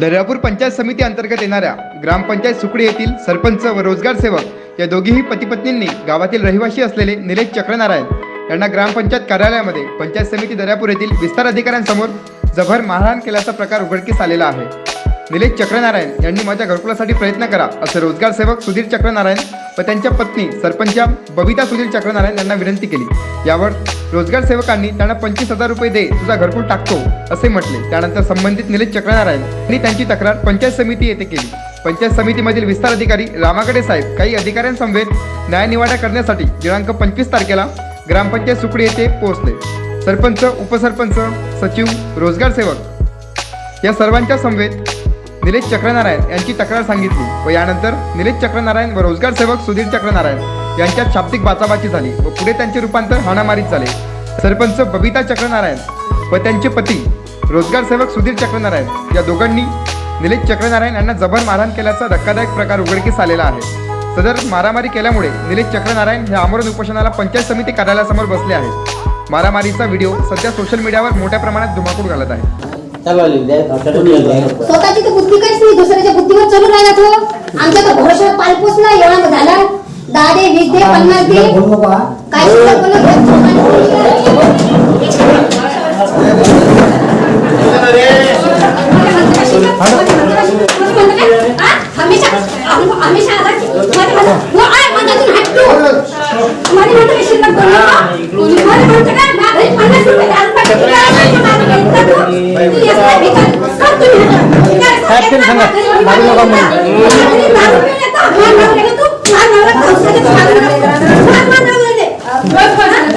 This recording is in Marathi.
दर्यापूर पंचायत समिती अंतर्गत येणाऱ्या ग्रामपंचायत सुकडी येथील सरपंच व रोजगार सेवक या दोघीही पतीपत्नींनी गावातील रहिवासी असलेले निलेश चक्रनारायण यांना ग्रामपंचायत कार्यालयामध्ये पंचायत समिती दर्यापूर येथील विस्तार अधिकाऱ्यांसमोर जबर मारहाण केल्याचा प्रकार उघडकीस आलेला आहे. निलेश चक्रनारायण यांनी माझ्या घरकुलासाठी प्रयत्न करा असं रोजगार सेवक सुधीर चक्रनारायण व त्यांच्या पत्नी सरपंचा बबिता सुधीर चक्रनारायण यांना विनंती केली. यावर रोजगार सेवकांनी त्यांना पंचवीस हजार रुपये दे तुझा घरकुल टाकतो? असे म्हटले. त्यानंतर संबंधित निलेश चक्रनारायण यांनी त्यांची तक्रार पंचायत समिती येथे केली. पंचायत समितीमधील विस्तार अधिकारी रामागडे साहेब काही अधिकाऱ्यांसमवेत न्यायनिवाडा करण्यासाठी दिनांक पंचवीस तारखेला ग्रामपंचायत सुकडी येथे पोहोचले. सरपंच उपसरपंच सचिव रोजगार सेवक या सर्वांच्या समवेत निलेश चक्रनारायण यांची तक्रार सांगितली व यानंतर निलेश चक्रनारायण व रोजगार सेवक सुधीर चक्रनारायण यांच्यात शाब्दिक बाचाबाची झाली व पुढे त्यांचे रूपांतर हाणामारीत झाले. सरपंच बबिता चक्रनारायण व त्यांचे पती रोजगार सेवक सुधीर चक्रनारायण या दोघांनी निलेश चक्रनारायण यांना जबर मारहाण केल्याचा धक्कादायक प्रकार उघडकीस आलेला आहे. सदर मारामारी केल्यामुळे निलेश चक्रनारायण हे आमरण उपोषणाला पंचायत समिती कार्यालयासमोर बसले आहेत. मारामारीचा व्हिडिओ सध्या सोशल मीडियावर मोठ्या प्रमाणात धुमाकूळ घालत आहे. स्वतःची तर बुद्धी काहीच नाही दुसऱ्याच्या बुद्धीवर चलून राहिला तो. आमच्या तर भरोशावर पालपूस ना एवढा झाला. दहा दे वीस दे पन्नास दे. काय बोलत हमेशा हमेशा तुम्हाला म्हणतो शिल्लक बोललो मला म्हणतो काय माझे पन्नास रुपये दारू